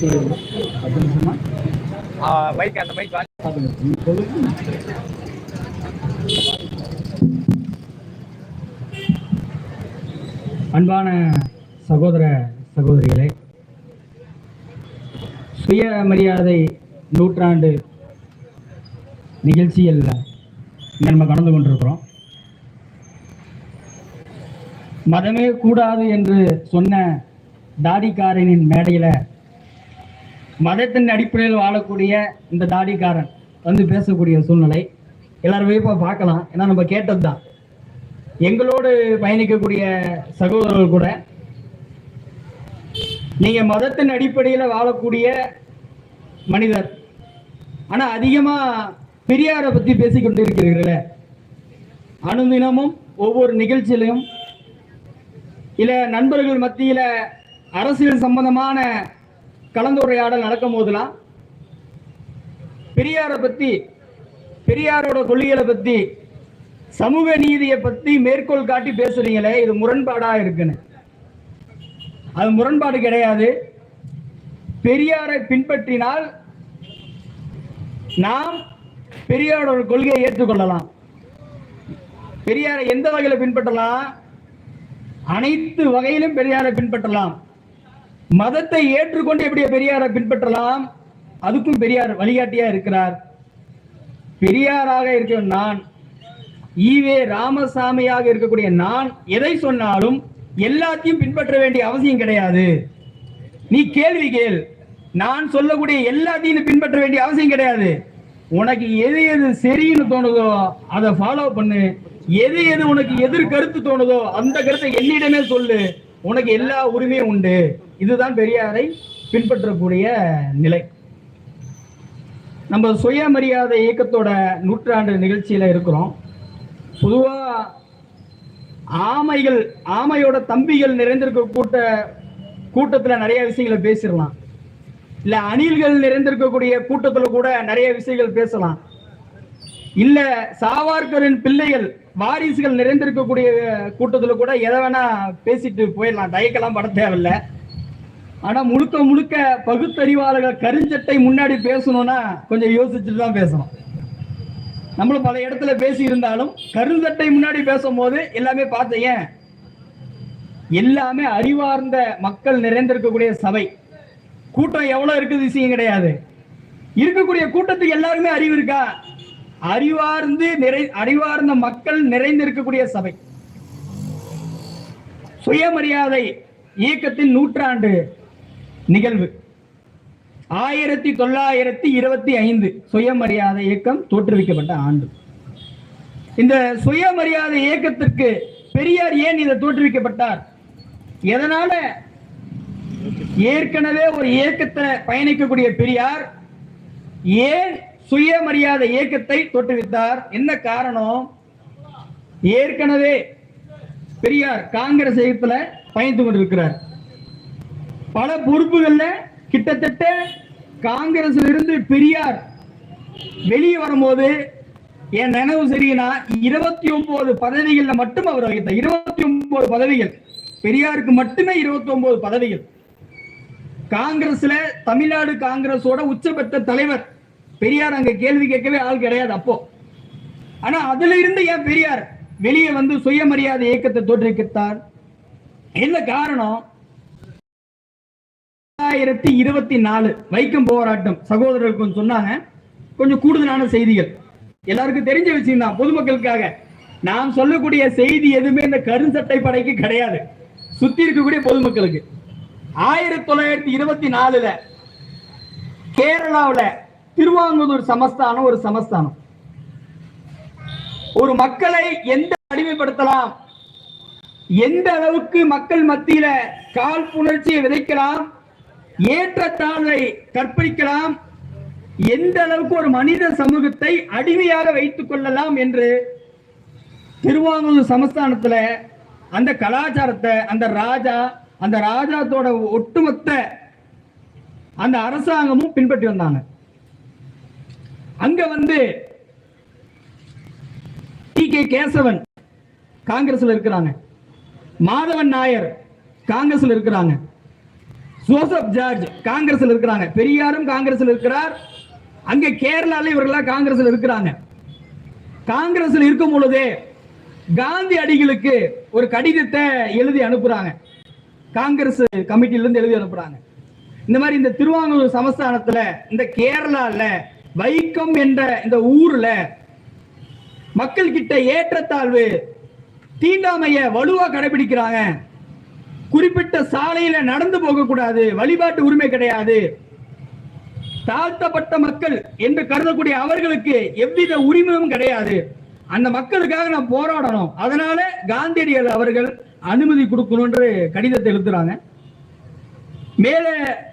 பத்து நிமிஷமா அந்த அன்பான சகோதர சகோதரிகளே சுயமரியாதை நூற்றாண்டு நிகழ்ச்சியில் நம்ம கலந்து கொண்டிருக்கிறோம். மதமே கூடாது என்று சொன்ன தாடிக்காரனின் மேடையில் மதத்தின் அடிப்படையில் வாழக்கூடிய இந்த தாடிக்காரன் வந்து பேசக்கூடிய சூழ்நிலை எல்லாருமே இப்போ பார்க்கலாம். ஏன்னா நம்ம கேட்டது தான். எங்களோடு பயணிக்கக்கூடிய சகோதரர்கள் கூட நீங்க மதத்தின் அடிப்படையில் வாழக்கூடிய மனிதர். ஆனா அதிகமா பெரியாரை பத்தி பேசிக்கொண்டு இருக்கிறீர்கள அனுதினமும் ஒவ்வொரு நிகழ்ச்சியிலையும் இல்ல நண்பர்கள் மத்தியில அரசியல் சம்பந்தமான கலந்துரையாடல் நடக்கும் போதெல்லாம் பெரியாரை பத்தி பெரியாரோட கொள்கைகளை பத்தி சமூக நீதியை பத்தி மேற்கோள் காட்டி பேசுறீங்களே இது முரண்பாடா இருக்குன்னு. அது முரண்பாடு கிடையாது. பெரியாரை பின்பற்றினால் நாம் பெரியாரோட கொள்கையை ஏற்றுக்கொள்ளலாம். பெரியாரை எந்த வகையில பின்பற்றலாம்? அனைத்து வகையிலும் பெரியாரை பின்பற்றலாம். மதத்தை ஏற்றுக்கொண்டு எப்படி பெரியாரை பின்பற்றலாம்? அதுக்கும் பெரியார் வழிகாட்டியா இருக்கிறார். பெரியாராக இருக்கிற நான் ஈவே ராமசாமியாக இருக்கக்கூடிய நான் எதை சொன்னாலும் எல்லாத்தையும் பின்பற்ற வேண்டிய அவசியம் கிடையாது. நீ கேள்வி கேள். நான் சொல்லக்கூடிய எல்லாத்தையும் பின்பற்ற வேண்டிய அவசியம் கிடையாது. உனக்கு எது எது சரின்னு தோணுதோ அதை ஃபாலோ பண்ணு. எது எது உனக்கு எதிர் கருத்து தோணுதோ அந்த கருத்தை என்னிடமே சொல்லு. உனக்கு எல்லா உரிமையும் உண்டு. இதுதான் பெரியாரை பின்பற்றக்கூடிய நிலை. நம்ம சுயமரியாதை இயக்கத்தோட நூற்றாண்டு நிகழ்ச்சியில இருக்கிறோம். பொதுவா ஆமைகள் ஆமையோட தம்பிகள் நிறைந்திருக்க கூட்ட கூட்டத்துல நிறைய விஷயங்களை பேசிடலாம். இல்ல அணில்கள் நிறைந்திருக்கக்கூடிய கூட்டத்துல கூட நிறைய விஷயங்கள் பேசலாம். இல்ல சாவார்கரின் பிள்ளைகள் வாரிசுகள் நிறைந்திருக்கக்கூடிய கூட்டத்துல கூட எதை வேணா பேசிட்டு போயிடலாம். தயக்கெல்லாம் பட தேவையில்ல. ஆனா முழுக்க முழுக்க பகுத்தறிவாளர்கள் கருஞ்சட்டை முன்னாடி பேசணும்னா கொஞ்சம் யோசிச்சுட்டு தான் பேசணும். நம்மளும் பல இடத்துல பேசி இருந்தாலும் கருஞ்சட்டை முன்னாடி பேசும்போது எல்லாமே பார்த்த ஏன்? எல்லாமே அறிவார்ந்த மக்கள் நிறைந்திருக்கக்கூடிய சபை. கூட்டம் எவ்வளவு இருக்குது விஷயம் கிடையாது. இருக்கக்கூடிய கூட்டத்துக்கு எல்லாருமே அறிவு இருக்கா? அறிவார்ந்து நிறை அறிவார்ந்த மக்கள் நிறைந்திருக்கக்கூடிய சபை. சுயமரியாதை இயக்கத்தின் நூற்றாண்டு நிகழ்வு. ஆயிரத்தி தொள்ளாயிரத்தி இருபத்தி ஐந்து சுயமரியாதை இயக்கம் தோற்றுவிக்கப்பட்ட ஆண்டு. இந்த சுயமரியாதை இயக்கத்திற்கு பெரியார் ஏன் இதை தோற்றுவிக்கப்பட்டார்? எதனால? ஏற்கனவே ஒரு இயக்கத்தை பயணிக்கக்கூடிய பெரியார் ஏன் சுயமரியாதை இயக்கத்தை தோற்றுவித்தார் என்ன காரணம்? ஏற்கனவே பெரியார் காங்கிரஸ் இயக்கத்துல பயந்து கொண்டிருக்கிறார். பல பொறுப்புகள்ல கிட்டத்தட்ட காங்கிரஸ்ல இருந்து பெரியார் வெளியே வரும்போது என் நினைவு சரினா இருபத்தி ஒன்பது பதவிகள்ல மட்டும் அவர் வகித்தார். இருபத்தி ஒன்பது பதவிகள். பெரியாருக்கு மட்டுமே இருபத்தி ஒன்பது பதவிகள். காங்கிரஸ்ல தமிழ்நாடு காங்கிரஸோட உச்சபட்ச தலைவர் பெரியார் அங்க கேள்வி கேட்கவே ஆள் கிடையாது அப்போ. ஆனா அதுல இருந்து ஏன் பெரியார் வெளியே வந்து சுயமரியாதை இயக்கத்தை தோற்றுவித்தார்? என்ன காரணம்? ரெண்டாயிரத்தி இருபத்தி நாலு வைக்கம் போராட்டம் சகோதரர்கள் கொஞ்சம் சொன்னாங்க. கொஞ்சம் கூடுதலான செய்திகள். எல்லாருக்கும் தெரிஞ்ச விஷயம் தான் பொதுமக்களுக்காக. நாம் சொல்லக்கூடிய செய்தி எதுவுமே இந்த கருஞ்சட்டை படைக்கு கிடையாது. சுத்தி இருக்கக்கூடிய பொதுமக்களுக்கு. ஆயிரத்தி தொள்ளாயிரத்தி இருபத்தி நாலுல கேரளாவில் திருவாங்கூர் சமஸ்தானம் ஒரு சமஸ்தானம். ஒரு மக்களை எந்த அடிமைப்படுத்தலாம்? எந்த அளவுக்கு மக்கள் மத்தியில கால் புணர்ச்சியை விதைக்கலாம்? ஏற்றத்தாழ்வை கற்பிக்கலாம்? எந்த அளவுக்கு ஒரு மனித சமூகத்தை அடிமையாக வைத்துக் கொள்ளலாம் என்று திருவாங்கூர் சமஸ்தானத்துல அந்த கலாச்சாரத்தை அந்த ராஜா அந்த ராஜாத்தோட ஒட்டுமொத்த அந்த அரசாங்கமும் பின்பற்றி வந்தாங்க. அங்க வந்து டி கே கேசவன் காங்கிரஸ்ல இருக்கிறாங்க. மாதவன் நாயர் காங்கிரஸ்ல இருக்கிறாங்க. ஜோசப் ஜார்ஜ் காங்கிரஸ்ல இருக்கிறாங்க. பெரியாரும் காங்கிரஸ்ல இருக்கிறார். அங்க கேரளால இவர்களாம் காங்கிரஸ்ல இருக்கிறாங்க. காங்கிரஸ்ல இருக்கும் பொழுதே காந்தி அடிகளுக்கு ஒரு கடிதத்தை எழுதி அனுப்புறாங்க. காங்கிரஸ் கமிட்டில இருந்து எழுதி அனுப்புறாங்க. இந்த மாதிரி இந்த திருவாங்கூர் சமஸ்தானத்துல இந்த கேரளால வைக்கம் என்ற இந்த ஊர்ல மக்கள் கிட்ட ஏற்றத்தாழ்வு தீண்டாமைய வலுவா கடைபிடிக்கிறாங்க. குறிப்பிட்ட சாலையில நடந்து போகக்கூடாது வழிபாட்டு உரிமை கிடையாது. தாழ்த்தப்பட்ட மக்கள் என்று கருதக்கூடிய அவர்களுக்கு எவ்வித உரிமையும் கிடையாது. அந்த மக்களுக்காக நான் போராடணும். அதனால காந்தியடிகள் அவர்கள் அனுமதி கொடுக்கணும் என்று கடிதத்தை எழுதுறாங்க. மேல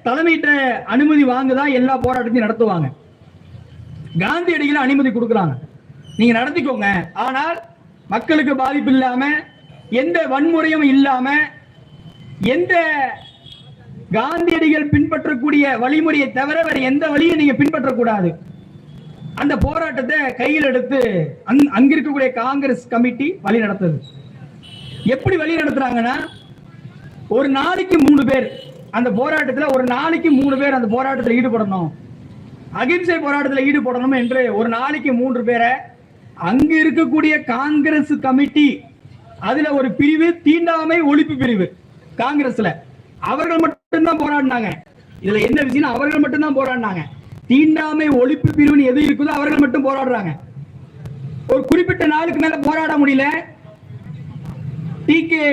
தலைமையிட்ட அனுமதி வாங்கதான் எல்லா போராட்டத்தையும் நடத்துவாங்க. காந்தியடிகள் அனுமதி கொடுக்குறாங்க. நீங்க நடத்திக்கோங்க. ஆனால் மக்களுக்கு பாதிப்பு இல்லாம எந்த வன்முறையும் இல்லாம எந்த காந்தியடிகள் பின்பற்றக்கூடிய வழிமுறையை தவிர வேற எந்த வழியும் நீங்க பின்பற்றக்கூடாது. அந்த போராட்டத்தை கையில் எடுத்து அங்- அங்க இருக்கக்கூடிய காங்கிரஸ் கமிட்டி வழி நடத்துது. எப்படி வழி நடத்துறாங்கன்னா ஒரு நாளைக்கு மூணு பேர் அந்த போராட்டத்தில் ஒரு நாளைக்கு மூணு பேர் அந்த போராட்டத்தில் ஈடுபடணும். அகிம்சை போராட்டத்தில் ஈடுபடணும் என்று ஒரு நாளைக்கு மூன்று பேரை அங்கு இருக்கக்கூடிய காங்கிரஸ் கமிட்டி அதுல ஒரு பிரிவு தீண்டாமை ஒழிப்பு பிரிவு காங்கிரஸ்ல. அவர்கள் மட்டும்தான் போராடினாங்க. இதுல என்ன விஷயம் அவர்கள் மட்டும்தான் போராடினாங்க. தீண்டாமை ஒழிப்பு பிரிவுன்னு எது இருக்குதோ அவர்கள் மட்டும் போராடுறாங்க. ஒரு குறிப்பிட்ட நாளுக்கு மேல போராட முடியல. டி கே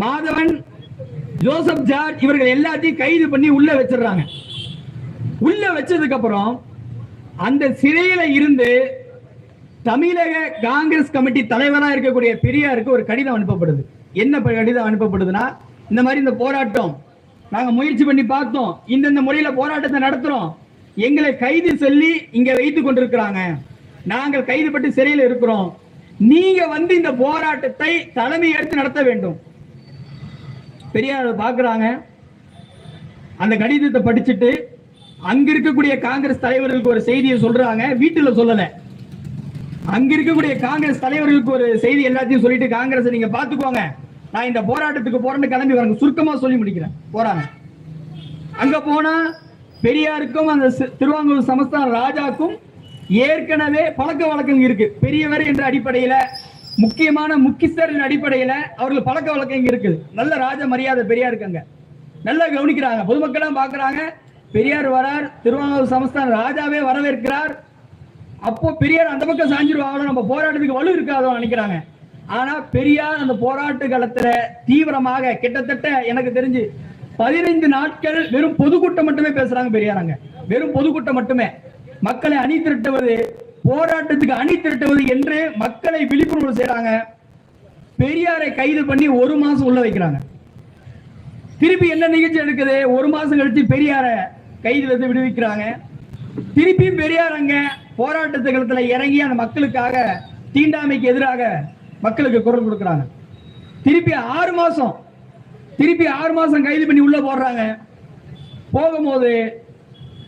மாதவன் ஜோசப் ஜார்ஜ் இவர்கள் எல்லாத்தையும் கைது பண்ணி உள்ள வச்சிடுறாங்க. உள்ள வச்சதுக்கு அப்புறம் அந்த சிறையில இருந்து தமிழக காங்கிரஸ் கமிட்டி தலைவராக இருக்கக்கூடிய பெரியாருக்கு ஒரு கடிதம் அனுப்பப்படுது. என்ன கடிதம் அனுப்பப்படுதுன்னா இந்த மாதிரி இந்த போராட்டம் நாங்க முயற்சி பண்ணி பார்த்தோம். இந்தந்த முறையில போராட்டத்தை நடத்துறோம். எங்களை கைது சொல்லி இங்க வைத்து கொண்டிருக்கிறாங்க. நாங்கள் கைது பட்டு சிறையில் இருக்கிறோம். நீங்க வந்து இந்த போராட்டத்தை தலைமை எடுத்து நடத்த வேண்டும். பெரியார் பாக்குறாங்க அந்த கடிதத்தை படிச்சுட்டு அங்க இருக்கக்கூடிய காங்கிரஸ் தலைவர்களுக்கு ஒரு செய்தியை சொல்றாங்க. வீட்டுல சொல்லல. அங்க இருக்கக்கூடிய காங்கிரஸ் தலைவர்களுக்கு ஒரு செய்தி எல்லாத்தையும் சொல்லிட்டு காங்கிரஸ் நீங்க பாத்துக்கோங்க நான் இந்த போராட்டத்துக்கு போறேன்னு கிளம்பி வரேன். சுருக்கமா சொல்லி முடிக்கிறேன். போறாங்க. அங்க போனா பெரியாருக்கும் அந்த திருவாங்கூர் சமஸ்தான ராஜாக்கும் ஏற்கனவே பழக்க வழக்கம் இருக்கு. பெரியவர் என்ற அடிப்படையில முக்கியமான முக்கியஸ்தரின் அடிப்படையில அவர்கள் பழக்க வழக்கம் இங்க இருக்குது. நல்ல ராஜ மரியாதை பெரியாருக்கு இருக்காங்க. நல்லா கவனிக்கிறாங்க. பொதுமக்கள் பாக்குறாங்க பெரியார் வரார் திருவாங்கூர் சமஸ்தான ராஜாவே வரவேற்கிறார். அப்போ பெரியார் அந்த பக்கம் சாஞ்சிருவாங்களோ நம்ம போராட்டத்துக்கு வலு இருக்காதோ நினைக்கிறாங்க ஆனா பெரியார் அந்த போராட்ட காலத்துல தீவிரமாக கிட்டத்தட்ட எனக்கு தெரிஞ்சு பதினைந்து நாட்கள் வெறும் பொதுக்கூட்டம் மட்டுமே பேசுறாங்க பெரியார் அங்க. வெறும் பொதுக்கூட்டம் மட்டுமே. மக்களை அணி திரட்டுவது போராட்டத்துக்கு அணி திரட்டுவது என்று மக்களை விழிப்புணர்வு செய்யறாங்க பெரியாரை கைது பண்ணி ஒரு மாசம் உள்ள வைக்கிறாங்க. திருப்பி என்ன நிகழ்ச்சி எடுக்குது ஒரு மாசம் கழிச்சு பெரியார கைதுல இருந்து விடுவிக்கிறாங்க. திருப்பியும் பெரியார் அங்க போராட்டத்து களத்துல இறங்கி அந்த மக்களுக்காக தீண்டாமைக்கு எதிராக மக்களுக்கு குரல் கொடுக்குறாங்க. திருப்பி ஆறு மாசம் திருப்பி ஆறு மாசம் கைது பண்ணி உள்ள போடுறாங்க. போகும்போது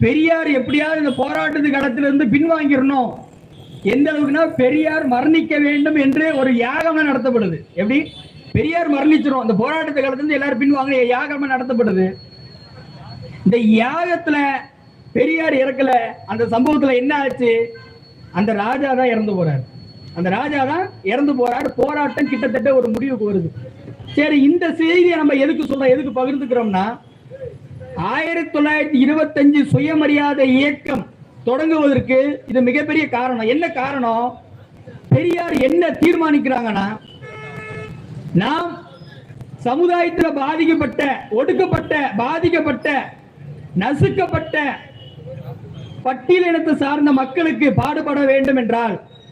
பெரியார் எப்படியாவது இந்த போராட்டத்து கடத்திலிருந்து இருந்து பின்வாங்கிடணும். எந்த அளவுக்குன்னா பெரியார் மரணிக்க வேண்டும் என்று ஒரு யாகமே நடத்தப்படுது. எப்படி? பெரியார் மரணிச்சிடும் அந்த போராட்டத்து காலத்துல இருந்து எல்லாரும் பின்வாங்க யாகமே நடத்தப்படுது. இந்த யாகத்துல பெரியார் இறக்கல அந்த சம்பவத்துல என்ன ஆச்சு? அந்த ராஜா தான் இறந்து போறாரு. அந்த ராஜா தான் இறந்து போறாரு. போராட்டம் கிட்டத்தட்ட ஒரு முடிவுக்கு வருது. சரி இந்த செய்தியை நம்ம எதுக்கு சொல்றோம்? எதுக்கு பகிர்ந்துக்கிறோம்னா ஆயிரத்தி தொள்ளாயிரத்தி இருபத்தஞ்சு சுயமரியாதை இயக்கம் தொடங்குவதற்கு இது மிகப்பெரிய காரணம். என்ன காரணம்? பெரியார் என்ன தீர்மானிக்கிறாங்கன்னா நாம் சமுதாயத்தில் பாதிக்கப்பட்ட ஒடுக்கப்பட்ட பாதிக்கப்பட்ட நசுக்கப்பட்ட பட்டியலினத்தை சார்ந்த மக்களுக்கு பாடுபட வேண்டும் என்றால்